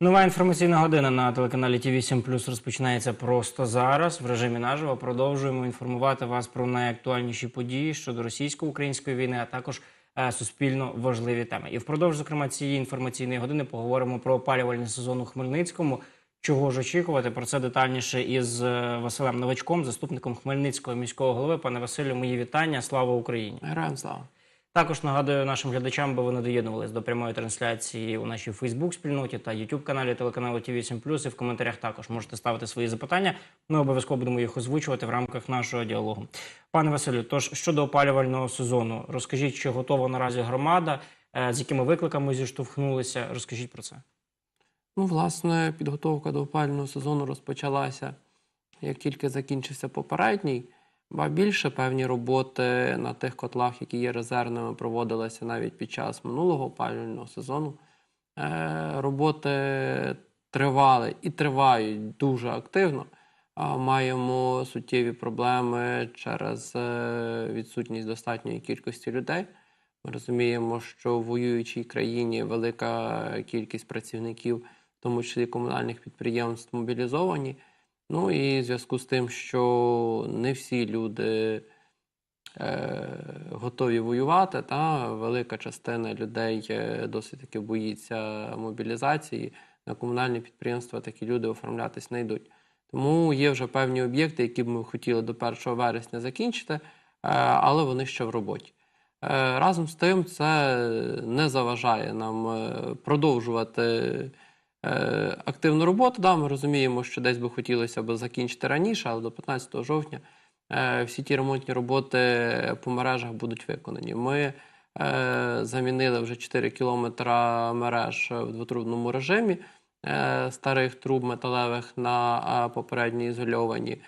Нова інформаційна година на телеканалі ТВ 7 розпочинається просто зараз. В режимі наживо продовжуємо інформувати вас про найактуальніші події щодо російсько-української війни, а також е, суспільно важливі теми. І впродовж, зокрема, цієї інформаційної години поговоримо про опалювальний сезон у Хмельницькому. Чого ж очікувати? Про це детальніше із е, Василем Новачком, заступником Хмельницького міського голови. Пане Василю, мої вітання. Слава Україні! Героям слава. Також нагадую нашим глядачам, бо вони доєднувалися до прямої трансляції у нашій Фейсбук-спільноті та Ютуб-каналі телеканалу ТВ 7 І в коментарях також можете ставити свої запитання. Ми обов'язково будемо їх озвучувати в рамках нашого діалогу. Пане Василю, тож щодо опалювального сезону, розкажіть, чи готова наразі громада, е, з якими викликами зіштовхнулися? Розкажіть про це. Ну, власне, підготовка до опалювального сезону розпочалася, як тільки закінчився попередній, ба більше певні роботи на тих котлах, які є резервними, проводилися навіть під час минулого опалювального сезону. Е, роботи тривали і тривають дуже активно. Маємо суттєві проблеми через е, відсутність достатньої кількості людей. Ми розуміємо, що в воюючій країні велика кількість працівників, в тому числі комунальних підприємств, мобілізовані. Ну і в зв'язку з тим, що не всі люди е, готові воювати, та велика частина людей е, досить таки боїться мобілізації. На комунальні підприємства такі люди оформлятись не йдуть. Тому є вже певні об'єкти, які б ми хотіли до 1 вересня закінчити, е, але вони ще в роботі. Е, Разом з тим, це не заважає нам продовжувати активну роботу. Да, ми розуміємо, що десь би хотілося б закінчити раніше, але до 15 жовтня е, всі ті ремонтні роботи по мережах будуть виконані. Ми е, замінили вже 4 кілометри мереж в двотрубному режимі е, старих труб металевих на е, попередньо ізольовані.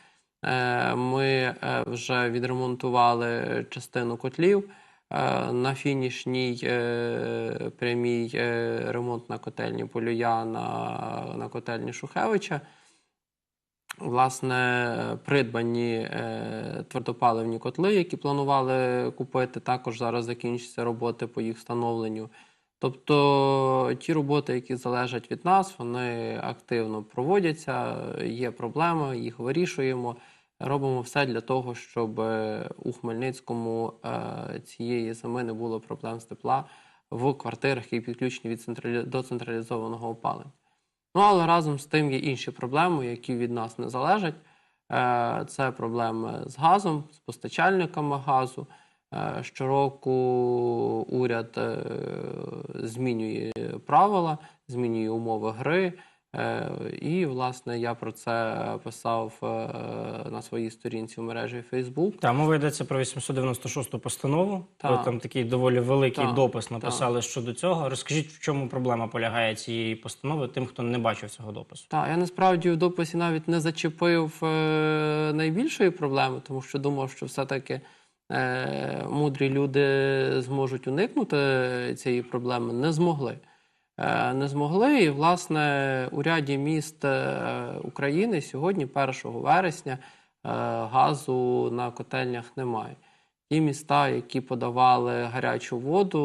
Е, Ми е, вже відремонтували частину котлів. На фінішній е, прямій е, ремонт на котельні Полюя на, на котельні Шухевича. Власне, придбані е, твердопаливні котли, які планували купити, також зараз закінчаться роботи по їх встановленню. Тобто ті роботи, які залежать від нас, вони активно проводяться, є проблеми, їх вирішуємо. Робимо все для того, щоб е, у Хмельницькому е, цієї зими не було проблем з тепла в квартирах, які підключені від централі... до централізованого опалення. Ну, але разом з тим є інші проблеми, які від нас не залежать. Е, Це проблеми з газом, з постачальниками газу. Щороку уряд змінює правила, змінює умови гри. Е, І, власне, я про це писав е, на своїй сторінці в мережі Facebook. Та мова йдеться про 896 постанову. Так. Ви там такий доволі великий Так, допис написали щодо цього. Розкажіть, в чому проблема полягає цієї постанови, тим, хто не бачив цього допису. Так, я насправді в дописі навіть не зачепив е, найбільшої проблеми, тому що думав, що все-таки е, мудрі люди зможуть уникнути цієї проблеми. Не змогли. Е, не змогли. І, власне, у ряді міст е, України сьогодні, 1 вересня, е, газу на котельнях немає. Ті міста, які подавали гарячу воду,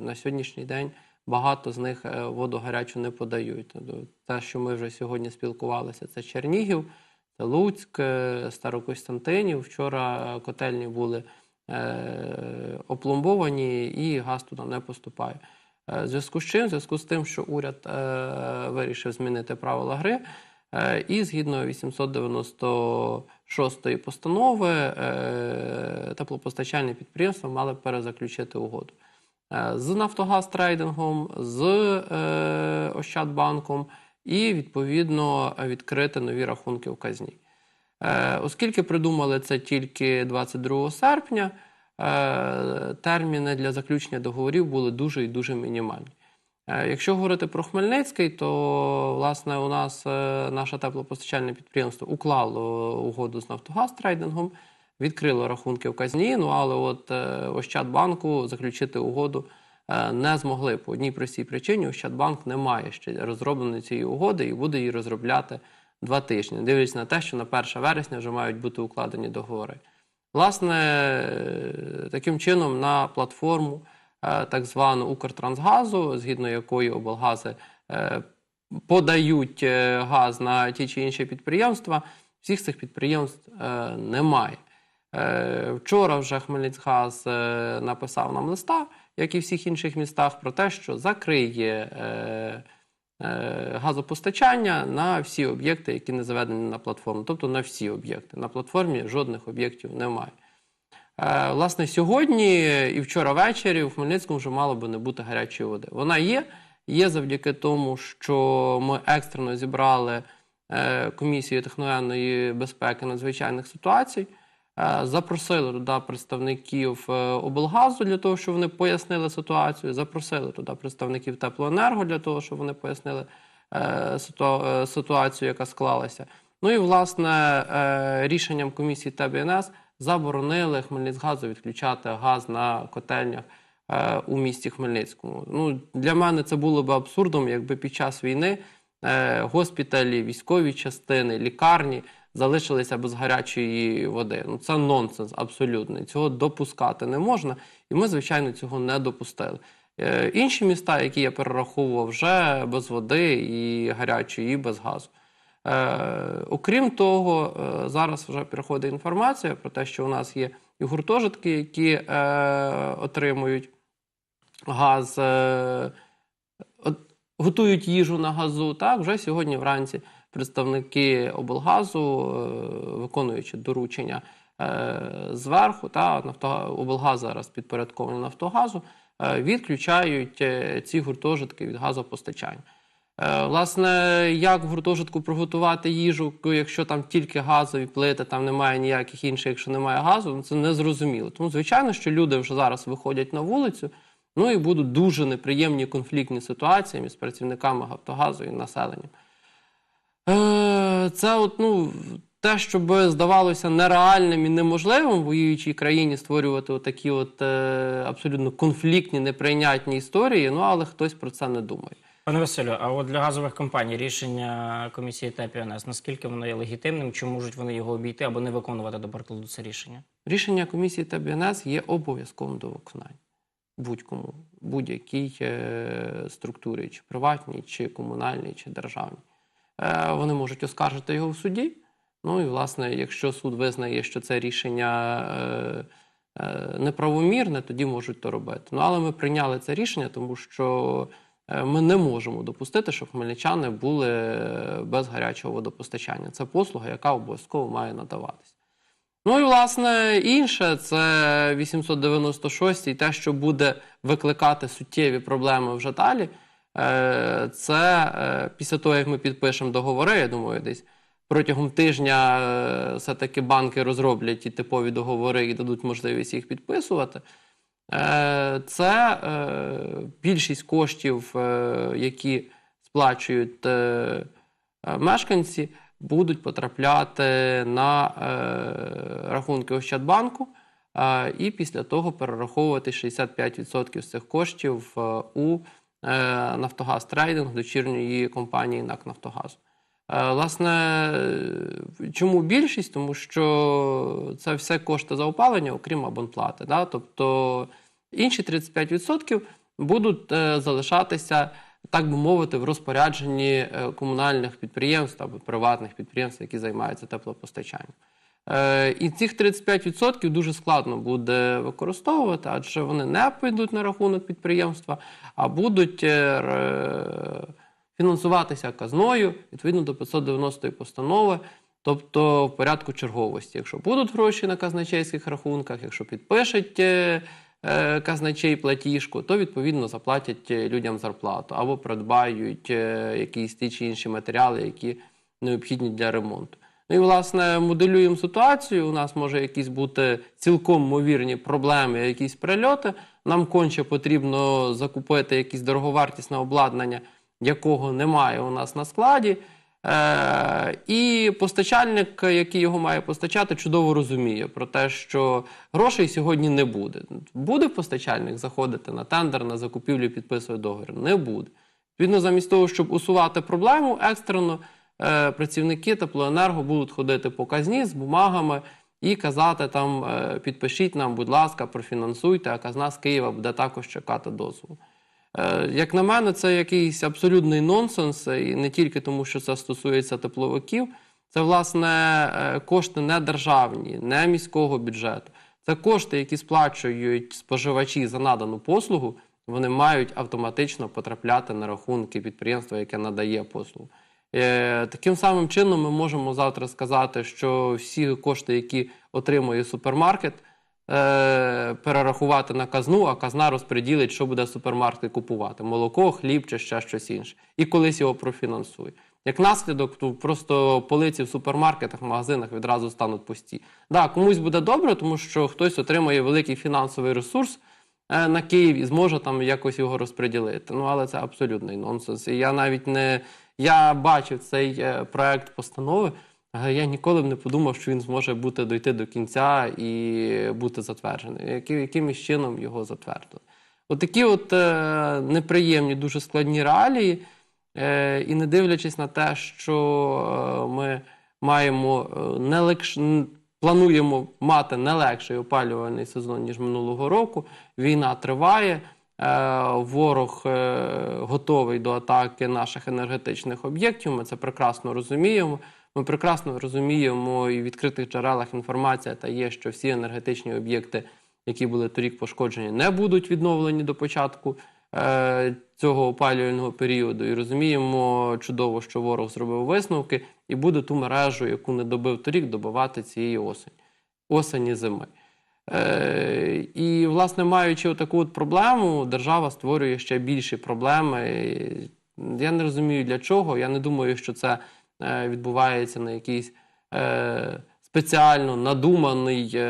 на сьогоднішній день багато з них воду гарячу не подають. Те, що ми вже сьогодні спілкувалися, це Чернігів, це Луцьк, Старокостянтинів. Вчора котельні були опломбовані і газ туди не поступає. Е, зв'язку з чим? Зв'язку з тим, що уряд е, вирішив змінити правила гри, е, і згідно 896 постанови теплопостачальні підприємства мали перезаключити угоду з Нафтогаз трейдингом, з Ощадбанком і відповідно відкрити нові рахунки в казні. Оскільки придумали це тільки 22 серпня, терміни для заключення договорів були дуже і дуже мінімальні. Е, Якщо говорити про Хмельницький, то власне у нас е, наше теплопостачальне підприємство уклало угоду з Нафтогаз трейдингом, відкрило рахунки в казні. Ну але от е, Ощадбанку заключити угоду е, не змогли по одній простій причині. Ощадбанк не має ще розробленої цієї угоди і буде її розробляти два тижні, дивлячись на те, що на 1 вересня вже мають бути укладені договори. Власне, е, таким чином на платформу е, так звану Укртрансгазу, згідно якої облгази е, подають газ на ті чи інші підприємства. Всіх цих підприємств немає. Вчора вже Хмельницькгаз написав нам листа, як і всіх інших містах, про те, що закриє газопостачання на всі об'єкти, які не заведені на платформу. Тобто на всі об'єкти. На платформі жодних об'єктів немає. Е, Власне, сьогодні і вчора ввечері в Хмельницькому вже мало би не бути гарячої води. Вона є. Є завдяки тому, що ми екстрено зібрали е, комісію техногенної безпеки надзвичайних ситуацій. Е, Запросили туди представників е, облгазу для того, щоб вони пояснили ситуацію. Запросили туди представників теплоенерго для того, щоб вони пояснили е, ситу- ситуацію, яка склалася. Ну і власне рішенням комісії ТБНС заборонили Хмельницькгазу відключати газ на котельнях у місті Хмельницькому. Ну для мене це було б абсурдом, якби під час війни госпіталі, військові частини, лікарні залишилися без гарячої води. Ну це нонсенс абсолютний. Цього допускати не можна, і ми, звичайно, цього не допустили. Е, Інші міста, які я перераховував, вже без води і гарячої, і без газу. Е, окрім того, е, зараз вже приходить інформація про те, що у нас є і гуртожитки, які е, отримують газ, е, от, готують їжу на газу. Так, вже сьогодні вранці представники облгазу, е, виконуючи доручення е, зверху, та облгаз зараз підпорядкований Нафтогазу, е, відключають ці гуртожитки від газопостачання. Власне, як в гуртожитку приготувати їжу, якщо там тільки газові плити, там немає ніяких інших, якщо немає газу, ну, це незрозуміло. Тому, звичайно, що люди вже зараз виходять на вулицю, ну і будуть дуже неприємні конфліктні ситуації між працівниками Нафтогазу і населенням. Е, Це от, ну, те, що би здавалося нереальним і неможливим в воюючій країні створювати такі от, е, абсолютно конфліктні, неприйнятні історії, ну але хтось про це не думає. Пане Василю, а от для газових компаній рішення комісії ТЕПІОНС, наскільки воно є легітимним? Чи можуть вони його обійти або не виконувати до прикладу це рішення? Рішення комісії ТБНС є обов'язковим до виконання будь-кому, будь-якій е, структурі, чи приватній, чи комунальній, чи державній. Е, вони можуть оскаржити його в суді. Ну і, власне, якщо суд визнає, що це рішення е, е, неправомірне, тоді можуть то робити. Ну, але ми прийняли це рішення, тому що ми не можемо допустити, щоб хмельничани були без гарячого водопостачання. Це послуга, яка обов'язково має надаватися. Ну і власне інше це 896 і те, що буде викликати суттєві проблеми вже далі. Е, Це е, після того, як ми підпишемо договори, я думаю, десь протягом тижня е, все-таки банки розроблять ті типові договори і дадуть можливість їх підписувати. Це більшість коштів, які сплачують мешканці, будуть потрапляти на рахунки Ощадбанку і після того перераховувати 65% з цих коштів у Нафтогаз Трейдинг, дочірньої компанії НАК Нафтогазу. Е, Власне, е, чому більшість? Тому що це все кошти за опалення, окрім абонплати. Да? Тобто інші 35% будуть е, залишатися, так би мовити, в розпорядженні е, комунальних підприємств або приватних підприємств, які займаються теплопостачанням. Е, І цих 35% дуже складно буде використовувати, адже вони не підуть на рахунок підприємства, а будуть е, фінансуватися казною відповідно до 590 постанови, тобто в порядку черговості. Якщо будуть гроші на казначейських рахунках, якщо підпишуть е, казначей платіжку, то відповідно заплатять людям зарплату або придбають якісь ті чи інші матеріали, які необхідні для ремонту. Ну і власне моделюємо ситуацію. У нас може якісь бути цілком ймовірні проблеми, якісь прильоти. Нам конче потрібно закупити якесь дороговартісне обладнання, якого немає у нас на складі. Е, і постачальник, який його має постачати, чудово розуміє про те, що грошей сьогодні не буде. Буде постачальник заходити на тендер на закупівлю, підписує договір? Не буде. Відповідно, замість того, щоб усувати проблему екстрено, працівники теплоенерго будуть ходити по казні з бумагами і казати там: е, підпишіть нам, будь ласка, профінансуйте, а казна з Києва буде також чекати дозволу. Е, Як на мене, це якийсь абсолютний нонсенс, і не тільки тому, що це стосується тепловиків. Це, власне, е, кошти не державні, не міського бюджету. Це кошти, які сплачують споживачі за надану послугу, вони мають автоматично потрапляти на рахунки підприємства, яке надає послугу. Е, Таким самим чином ми можемо завтра сказати, що всі кошти, які отримує супермаркет, е, перерахувати на казну, а казна розподілить, що буде супермаркет купувати: молоко, хліб чи ще щось інше. І колись його профінансує. Як наслідок, то просто полиці в супермаркетах, магазинах відразу стануть пусті. Да, комусь буде добре, тому що хтось отримує великий фінансовий ресурс е, на Київ і зможе там якось його розподілити. Ну, але це абсолютний нонсенс. І я навіть не я бачив цей е, проект постанови. але Я ніколи б не подумав, що він зможе бути дойти до кінця і бути затверджений. Які, якимось чином його затвердили. Отакі от е, неприємні, дуже складні реалії. Е, і не дивлячись на те, що е, ми маємо е, не легш... плануємо мати не легший опалювальний сезон, ніж минулого року. Війна триває. Е, Ворог е, готовий до атаки наших енергетичних об'єктів. Ми це прекрасно розуміємо. Ми прекрасно розуміємо і в відкритих джерелах інформація та є, що всі енергетичні об'єкти, які були торік пошкоджені, не будуть відновлені до початку е, цього опалювального періоду. І розуміємо чудово, що ворог зробив висновки і буде ту мережу, яку не добив торік, добивати цієї осені, осені зими. Е, і, власне, маючи таку от проблему, держава створює ще більші проблеми. Я не розумію для чого. Я не думаю, що це е, відбувається на якийсь е, спеціально надуманий.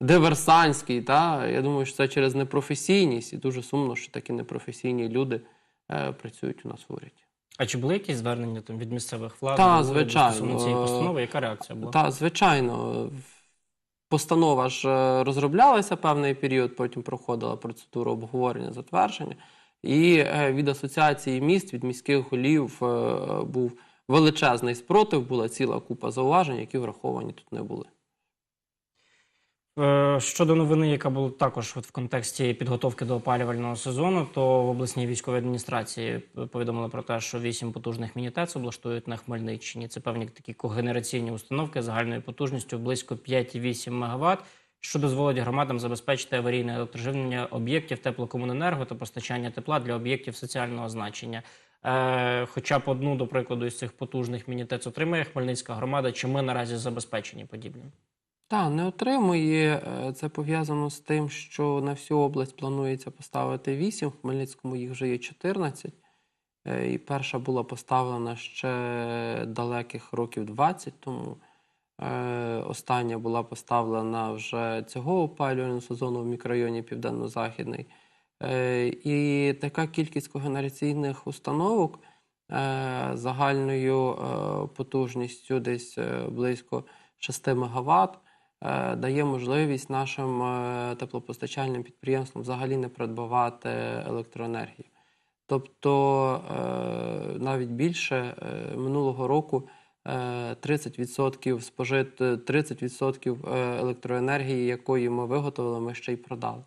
Диверсантський. Та? Я думаю, що це через непрофесійність, і дуже сумно, що такі непрофесійні люди працюють у нас в уряді. А чи були якісь звернення там від місцевих влад? Та, звичайно. Цієї постанови, яка реакція була? Та, звичайно, постанова ж е, розроблялася певний період, потім проходила процедуру обговорення, затвердження. І е, від асоціації міст, від міських голів е, був величезний спротив, була ціла купа зауважень, які враховані тут не були. Е, Щодо новини, яка була також от в контексті підготовки до опалювального сезону, то в обласній військовій адміністрації повідомили про те, що вісім потужних мінітец облаштують на Хмельниччині. Це певні такі когенераційні установки загальною потужністю близько 5,8 МВт, що дозволить громадам забезпечити аварійне електроживлення об'єктів теплокомуненерго та постачання тепла для об'єктів соціального значення. Е, Хоча б одну, до прикладу, із цих потужних мінітец отримає Хмельницька громада. Чи ми наразі забезпечені подібним? Так, не отримує. Е, Це пов'язано з тим, що на всю область планується поставити 8, в Хмельницькому їх вже є 14. Е, І перша була поставлена ще далеких років 20 тому. Е, Остання була поставлена вже цього опалювального сезону в мікрорайоні Південно-Західний. І така кількість когенераційних установок загальною потужністю десь близько 6 МВт е, дає можливість нашим е, теплопостачальним підприємствам взагалі не придбавати електроенергію. Тобто е, навіть більше е, минулого року е, 30% спожит 30% е, електроенергії, якої ми виготовили, ми ще й продали.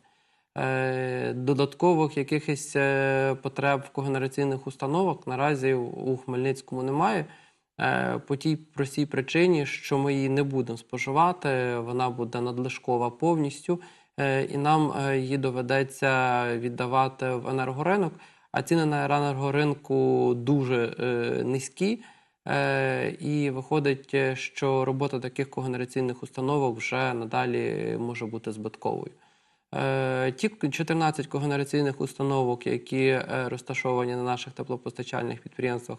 Е, Додаткових якихось е, потреб в когенераційних установок наразі у Хмельницькому немає. Е, По тій простій причині, що ми її не будемо споживати, вона буде надлишкова повністю, е, і нам е, її доведеться віддавати в енергоринок. А ціни на енергоринку дуже низькі. І виходить, що робота таких когенераційних установок вже надалі може бути збитковою. Ті 14 когенераційних установок, які розташовані на наших теплопостачальних підприємствах,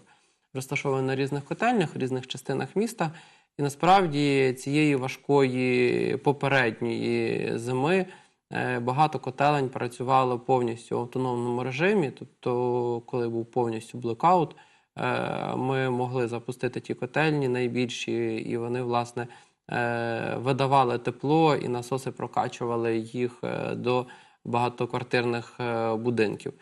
розташовані на різних котельнях, в різних частинах міста. І насправді цієї важкої попередньої зими е, багато котелень працювало повністю в автономному режимі. Тобто, коли був повністю блекаут, е, ми могли запустити ті котельні найбільші, і вони, власне, е, видавали тепло, і насоси прокачували їх до багатоквартирних будинків.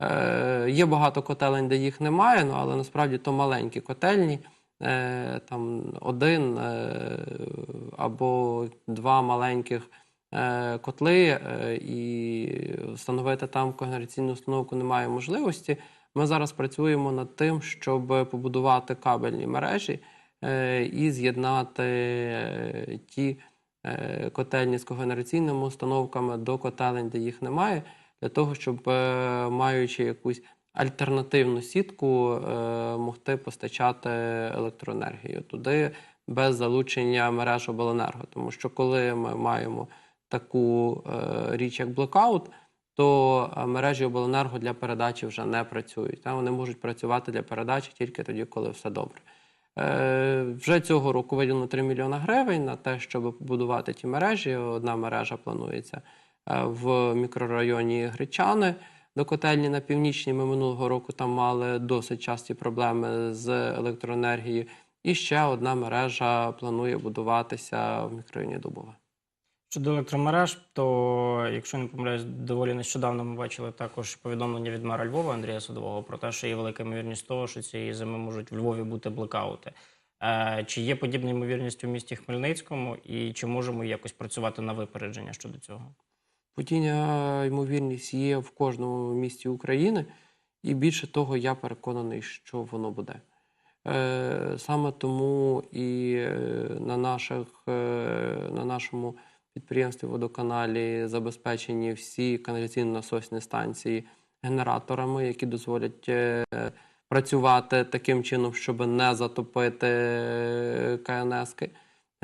Е, Є багато котелень, де їх немає, ну, але насправді то маленькі котельні, е, там один е, або два маленьких котли і встановити там когенераційну установку немає можливості. Ми зараз працюємо над тим, щоб побудувати кабельні мережі і з'єднати ті котельні з когенераційними установками до котелень, де їх немає, для того, щоб, е, маючи якусь альтернативну сітку, е, могти постачати електроенергію туди без залучення мереж обленерго. Тому що коли ми маємо таку е, річ, як блекаут, то мережі обленерго для передачі вже не працюють. Вони можуть працювати для передачі тільки тоді, коли все добре. Вже цього року виділено 3 мільйона гривень на те, щоб побудувати ті мережі. Одна мережа планується в мікрорайоні Гречани до котельні на північній. Ми минулого року там мали досить часті проблеми з електроенергією. І ще одна мережа планує будуватися в мікрорайоні Дубове. Щодо електромереж, то якщо не помиляюсь, доволі нещодавно ми бачили також повідомлення від мера Львова Андрія Садового про те, що є велика ймовірність того, що цієї зими можуть в Львові бути блекаути. Е, Чи є подібна ймовірність у місті Хмельницькому, і чи можемо якось працювати на випередження щодо цього? Падіння ймовірність є в кожному місті України, і більше того, я переконаний, що воно буде. Е, Саме тому і е, на, наших, е, на нашому підприємстві водоканалі забезпечені всі каналізаційно-насосні станції генераторами, які дозволять працювати таким чином, щоб не затопити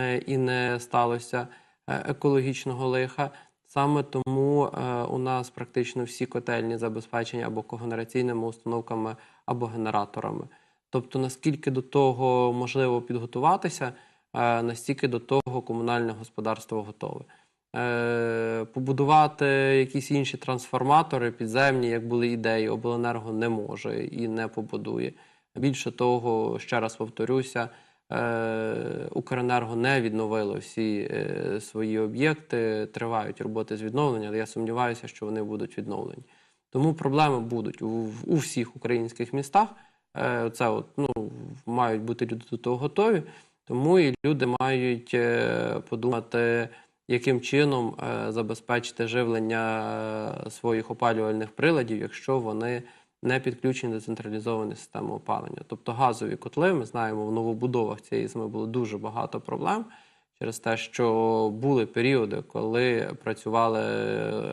е, і не сталося екологічного лиха. Саме тому е, у нас практично всі котельні забезпечені або когенераційними установками, або генераторами. Тобто, наскільки до того можливо підготуватися, е, настільки до того комунальне господарство готове. Е, побудувати якісь інші трансформатори підземні, як були ідеї, обленерго не може і не побудує. Більше того, ще раз повторюся, Укренерго не відновило всі е, свої об'єкти, тривають роботи з відновлення, але я сумніваюся, що вони будуть відновлені. Тому проблеми будуть у, у всіх українських містах. Е, Це от, ну, мають бути люди до того готові. Тому і люди мають е, подумати, яким чином е, забезпечити живлення е, своїх опалювальних приладів, якщо вони не підключені до централізованої системи опалення. Тобто газові котли, ми знаємо, в новобудовах цієї зими було дуже багато проблем через те, що були періоди, коли працювала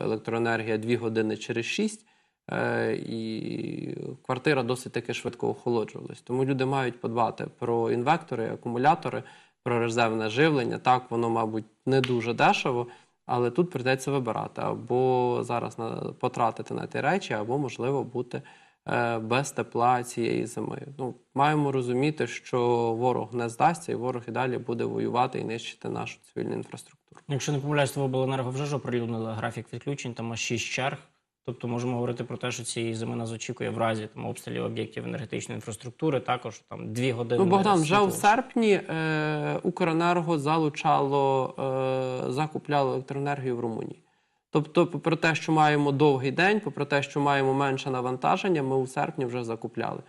електроенергія 2 години через 6, е, і квартира досить таки швидко охолоджувалась. Тому люди мають подбати про інвектори, акумулятори, про резервне живлення. Так, воно, мабуть, не дуже дешево, але тут прийдеться вибирати або зараз потратити на ті речі, або, можливо, бути без тепла цієї зими. Ну, маємо розуміти, що ворог не здасться, і ворог і далі буде воювати і нищити нашу цивільну інфраструктуру. Якщо не помиляюсь, то обленерго вже ж оприлюднили графік відключень, там 6 черг. Тобто можемо говорити про те, що цієї зими нас очікує в разі там обстрілів об'єктів енергетичної інфраструктури, також там дві години. Ну, Богдан, вже у серпні е, Укренерго залучало, е, закупляло електроенергію в Румунії. Тобто, попри те, що маємо довгий день, попри те, що маємо менше навантаження, ми у серпні вже закупляли.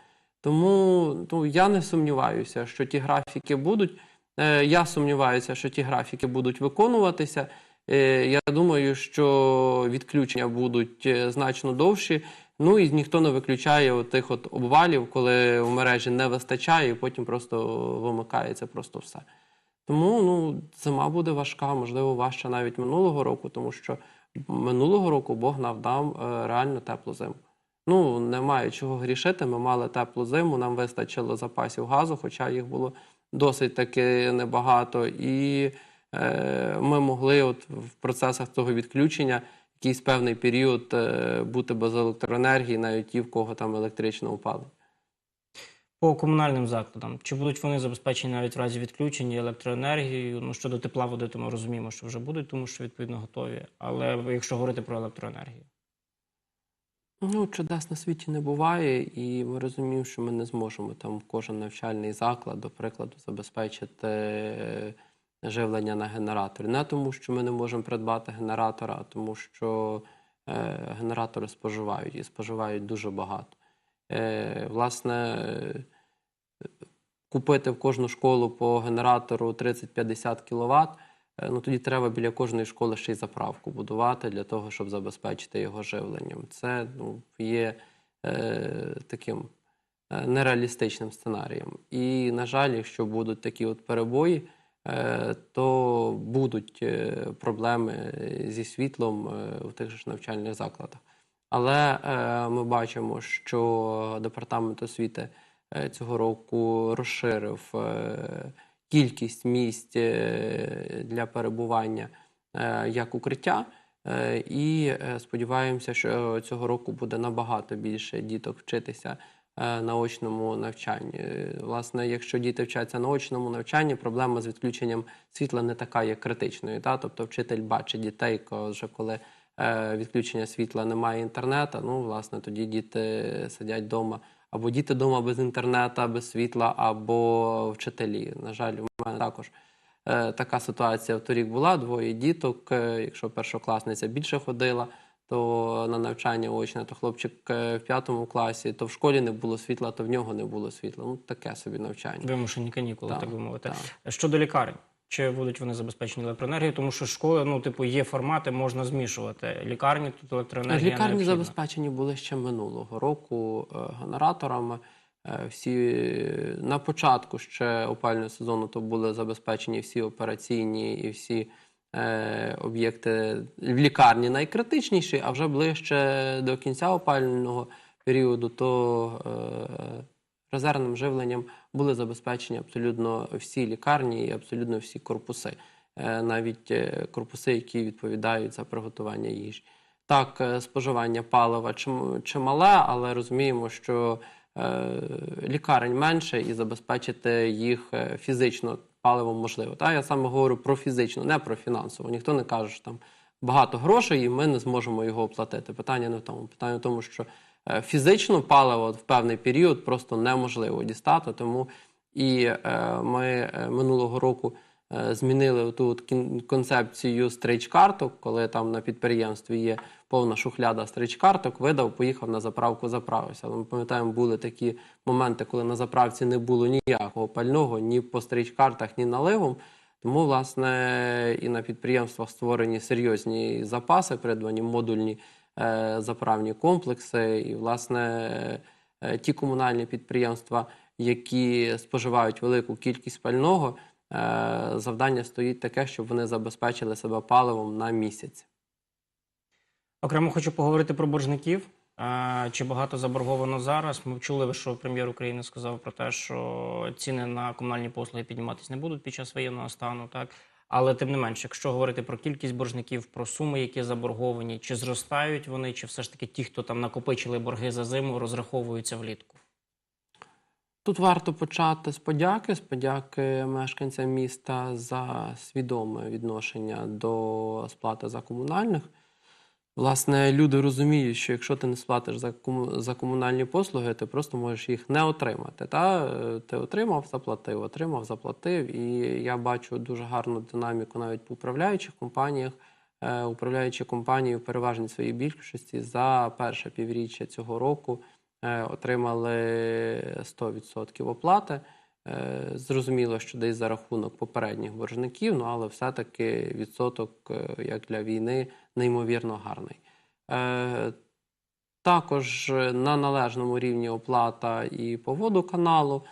Тому ну, я не сумніваюся, що ті графіки будуть. Е, я сумніваюся, що ті графіки будуть виконуватися. Е, я думаю, що відключення будуть е, значно довші. Ну і ніхто не виключає тих от обвалів, коли в мережі не вистачає, і потім просто вимикається просто все. Тому ну, зима буде важка, можливо, важча навіть минулого року, тому що минулого року Бог нам дав е, реально теплу зиму. Ну, немає чого грішити. Ми мали теплу зиму, нам вистачило запасів газу, хоча їх було досить таки небагато. І е, ми могли от в процесах цього відключення якийсь певний період е, бути без електроенергії, навіть ті, в кого там електричне опалення. По комунальним закладам, чи будуть вони забезпечені навіть в разі відключення електроенергією? Ну щодо тепла води, то ми розуміємо, що вже будуть, тому що відповідно готові. Але якщо говорити про електроенергію, Ну, чудес на світі не буває, і ми розуміємо, що ми не зможемо там кожен навчальний заклад, до прикладу, забезпечити е, живлення на генераторі. Не тому, що ми не можемо придбати генератора, а тому, що е, генератори споживають і споживають дуже багато. Е, власне, е, купити в кожну школу по генератору 30-50 кВт е, ну тоді треба біля кожної школи ще й заправку будувати для того, щоб забезпечити його живленням. Це ну, є е, таким е, нереалістичним сценарієм. І, на жаль, якщо будуть такі от перебої, е, то будуть е, проблеми зі світлом в тих же навчальних закладах. Але е, ми бачимо, що департамент освіти цього року розширив е, кількість місць е, для перебування е, як укриття. Е, І е, сподіваємося, що цього року буде набагато більше діток вчитися е, на очному навчанні. Е, Власне, якщо діти вчаться на очному навчанні, проблема з відключенням світла не така є критичною. Та? Тобто вчитель бачить дітей, вже коли е, відключення світла немає інтернету, ну, власне, тоді діти сидять вдома. Або діти вдома без інтернету, без світла, або вчителі. На жаль, у мене також е, така ситуація в торік була. Двоє діток. Е, якщо першокласниця більше ходила, то на навчання очне, то хлопчик е, в п'ятому класі, то в школі не було світла, то в нього не було світла. Ну таке собі навчання. Вимушені канікули, Так, так би мовити. так. Щодо лікарень, чи будуть вони забезпечені електроенергією? Тому що школи, ну, типу, є формати, можна змішувати. Лікарні тут електроенергія Лікарні необхідна. забезпечені були ще минулого року е, генераторами. Е, Всі на початку ще опального сезону то були забезпечені всі операційні і всі е, об'єкти в лікарні найкритичніші, а вже ближче до кінця опального періоду, то е, резервним живленням були забезпечені абсолютно всі лікарні і абсолютно всі корпуси, Е, навіть е, корпуси, які відповідають за приготування їжі. Так, е, споживання палива чим- чимале, але розуміємо, що лікарень менше і забезпечити їх фізично паливом можливо. Та я саме говорю про фізично, не про фінансово. Ніхто не каже, що там багато грошей, і ми не зможемо його оплатити. Питання не в тому. Питання в тому, що фізично паливо в певний період просто неможливо дістати. Тому і е, ми е, минулого року е, змінили ту концепцію стрейч-карток, коли там на підприємстві є повна шухляда стрейч-карток, видав, поїхав на заправку, заправився. Ми пам'ятаємо, були такі моменти, коли на заправці не було ніякого пального, ні по стрейч-картах, ні наливом. Тому, власне, і на підприємствах створені серйозні запаси, придбані модульні е, заправні комплекси. І, власне, е, ті комунальні підприємства, які споживають велику кількість пального, е, завдання стоїть таке, щоб вони забезпечили себе паливом на місяць. Окремо хочу поговорити про боржників. Чи багато заборговано зараз? Ми чули, що прем'єр України сказав про те, що ціни на комунальні послуги підніматися не будуть під час воєнного стану, так але тим не менше, якщо говорити про кількість боржників, про суми, які заборговані, чи зростають вони, чи все ж таки ті, хто там накопичили борги за зиму, розраховуються влітку? Тут варто почати з подяки, з подяки мешканцям міста за свідоме відношення до сплати за комунальних. Власне, люди розуміють, що якщо ти не сплатиш за, кому- за комунальні послуги, ти просто можеш їх не отримати. Та? Е, Ти отримав, заплатив, отримав, заплатив. І я бачу дуже гарну динаміку навіть по управляючих компаніях. Е, Управляючі компанії в переважній своїй більшості за перше півріччя цього року е, отримали 100% оплати. Е, Зрозуміло, що десь за рахунок попередніх боржників, ну але все-таки відсоток, е, як для війни, неймовірно гарний. Е, Також на належному рівні оплата і по водоканалу,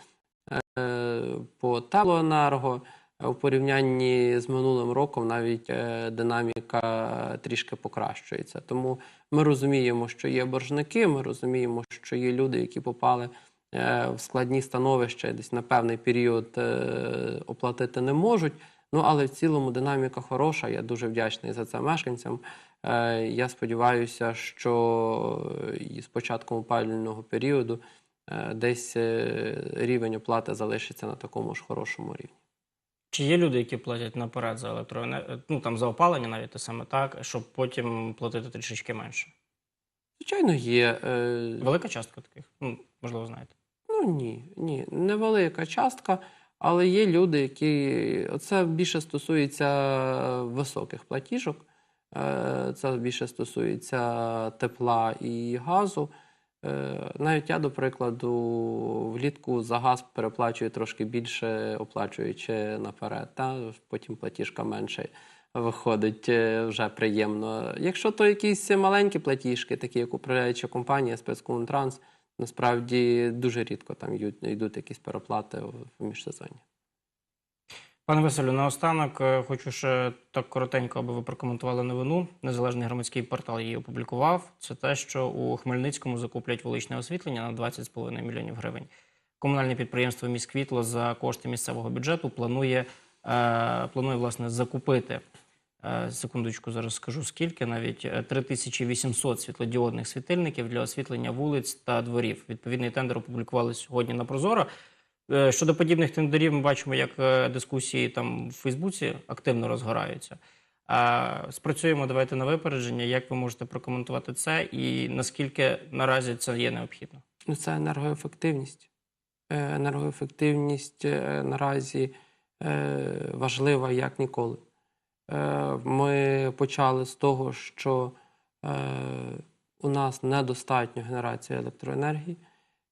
по теплоенерго. Е, У порівнянні з минулим роком навіть динаміка трішки покращується. Тому ми розуміємо, що є боржники, ми розуміємо, що є люди, які попали в складні становища, десь на певний період е, оплатити не можуть. Ну але в цілому динаміка хороша. Я дуже вдячний за це мешканцям. Е, Я сподіваюся, що з початком опалювального періоду е, десь е, рівень оплати залишиться на такому ж хорошому рівні. Чи є люди, які платять наперед за електроенергію, ну там за опалення, навіть те саме так, щоб потім платити трішечки менше? Звичайно, є. е, Велика частка таких, ну можливо, знаєте. Ні, ні, невелика частка, але є люди, які це більше стосується високих платіжок, е, це більше стосується тепла і газу. Е, Навіть я, до прикладу, влітку за газ переплачую трошки більше, оплачуючи наперед, та потім платіжка менше виходить е, вже приємно. Якщо то якісь маленькі платіжки, такі як управляюча компанія, спецкомунтранс, насправді дуже рідко там йдуть, якісь переплати в міжсезонні. Пане Василю, наостанок е, хочу ще так коротенько, аби ви прокоментували новину. Незалежний громадський портал її опублікував. Це те, що у Хмельницькому закуплять вуличне освітлення на 20,5 мільйонів гривень. Комунальне підприємство Міськвітло за кошти місцевого бюджету планує, е, планує власне закупити. Е, Секундочку, зараз скажу скільки. Навіть е, 3800 світлодіодних світильників для освітлення вулиць та дворів. Відповідний тендер опублікували сьогодні на Прозоро. Е, Щодо подібних тендерів, ми бачимо, як е, дискусії там в Фейсбуці активно розгораються. Спрацюємо давайте на випередження. Як ви можете прокоментувати це, і наскільки наразі це є необхідно? Ну, це енергоефективність. Е, Енергоефективність е, наразі е, важлива як ніколи. Е, Ми почали з того, що е, у нас недостатньо генерації електроенергії,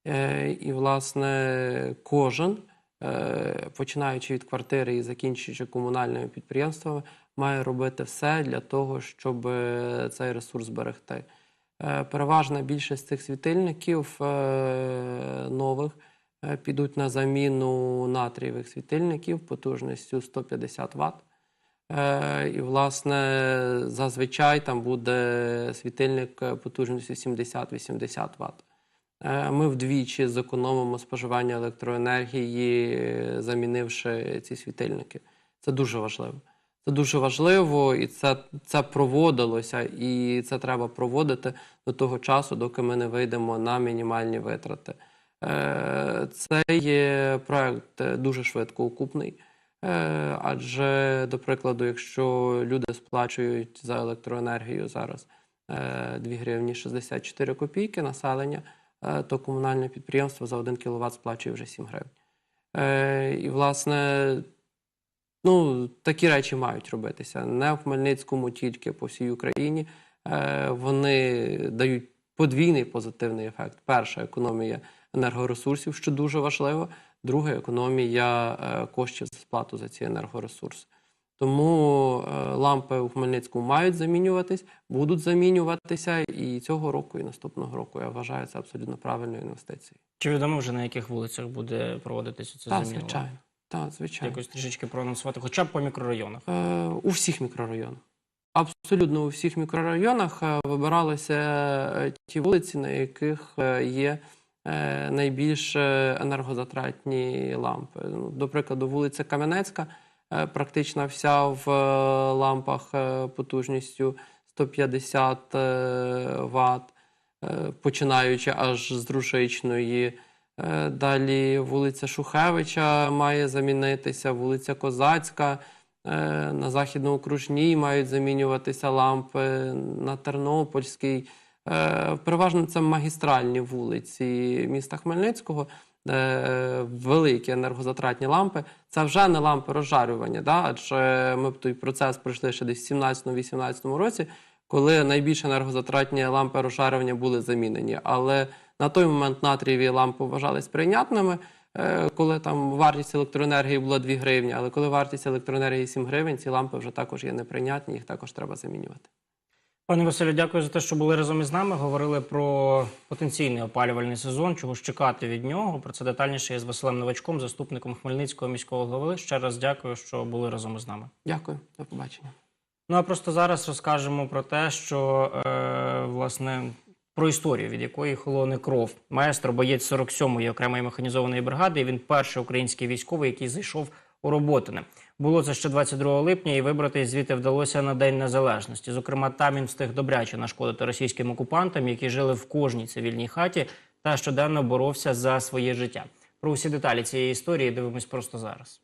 Е, і, власне, кожен, починаючи від квартири і закінчуючи комунальними підприємствами, має робити все для того, щоб цей ресурс зберегти. Переважна більшість цих світильників нових підуть на заміну натрієвих світильників потужністю 150 Вт. Е, І, власне, зазвичай там буде світильник е, потужністю 70-80 Вт. Е, Ми вдвічі зекономимо споживання електроенергії, замінивши ці світильники. Це дуже важливо. Це дуже важливо, і це, це проводилося, і це треба проводити до того часу, доки ми не вийдемо на мінімальні витрати. Цей проект дуже швидко окупний. Е, Адже, до прикладу, якщо люди сплачують за електроенергію зараз е, 2 гривні 64 копійки населення, е, то комунальне підприємство за 1 кВт сплачує вже 7 гривень. Е, І, власне, ну, такі речі мають робитися. Не в Хмельницькому, тільки по всій Україні. Е, Вони дають подвійний позитивний ефект. Перша економія енергоресурсів, що дуже важливо. Друга економія е, коштів за сплату за ці енергоресурси. Тому е, лампи у Хмельницькому мають замінюватись, будуть замінюватися і цього року, і наступного року. Я вважаю це абсолютно правильною інвестицією. Чи відомо вже на яких вулицях буде проводитися це Так, заміна? звичайно. Так, звичайно. Якось трішечки проанонсувати, хоча б по мікрорайонах. Е, у всіх мікрорайонах. Абсолютно у всіх мікрорайонах е, вибиралися ті вулиці, на яких є найбільш е, енергозатратні лампи. Ну, До прикладу, вулиця Кам'янецька, е, практично вся в е, лампах е, потужністю 150 Вт, е, починаючи аж з Рушичної. Е, Далі вулиця Шухевича має замінитися, вулиця Козацька. Е, На Західноокружній мають замінюватися лампи, на Тернопільській. Е, Переважно це магістральні вулиці міста Хмельницького, е, великі енергозатратні лампи. Це вже не лампи розжарювання, да? адже ми б той процес пройшли ще десь в 17-18 році, коли найбільш енергозатратні лампи розжарювання були замінені. Але на той момент натрієві лампи вважались прийнятними, е, коли там вартість електроенергії була 2 гривні, але коли вартість електроенергії 7 гривень, ці лампи вже також є неприйнятні, їх також треба замінювати. Пане Василю, дякую за те, що були разом із нами. Говорили про потенційний опалювальний сезон, чого ж чекати від нього. Про це детальніше я з Василем Новачком, заступником Хмельницького міського голови. Ще раз дякую, що були разом із нами. Дякую, до побачення. Ну а просто зараз розкажемо про те, що е, власне про історію, від якої холоне кров. Маестро, боєць 47-ї окремої механізованої бригади. і Він перший український військовий, який зайшов у Роботине. Було це ще 22 липня, і вибрати звідти вдалося на День Незалежності. Зокрема, там він встиг добряче нашкодити російським окупантам, які жили в кожній цивільній хаті та щоденно боровся за своє життя. Про усі деталі цієї історії дивимось просто зараз.